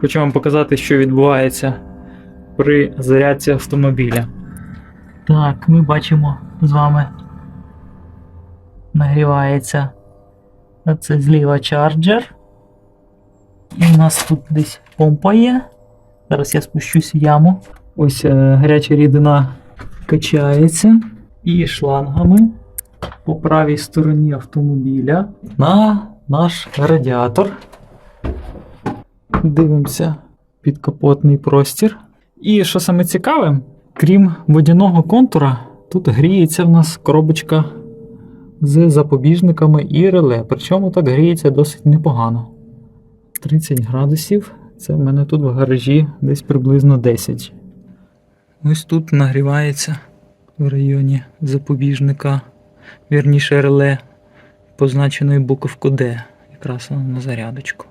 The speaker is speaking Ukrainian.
Хочу вам показати, що відбувається при зарядці автомобіля. Так, ми бачимо з вами. Нагрівається. Це зліва чарджер. І у нас тут десь помпа є. Зараз я спущусь в яму. Ось е, гаряча рідина качається. І шлангами по правій стороні автомобіля на наш радіатор. Дивимося підкапотний простір. І що саме цікаве, крім водяного контура, тут гріється в нас коробочка з запобіжниками і реле. Причому так гріється досить непогано. 30 градусів. Це в мене тут в гаражі десь приблизно 10. Ось тут нагрівається в районі запобіжника, вірніше реле, позначеної буковку D, якраз на зарядочку.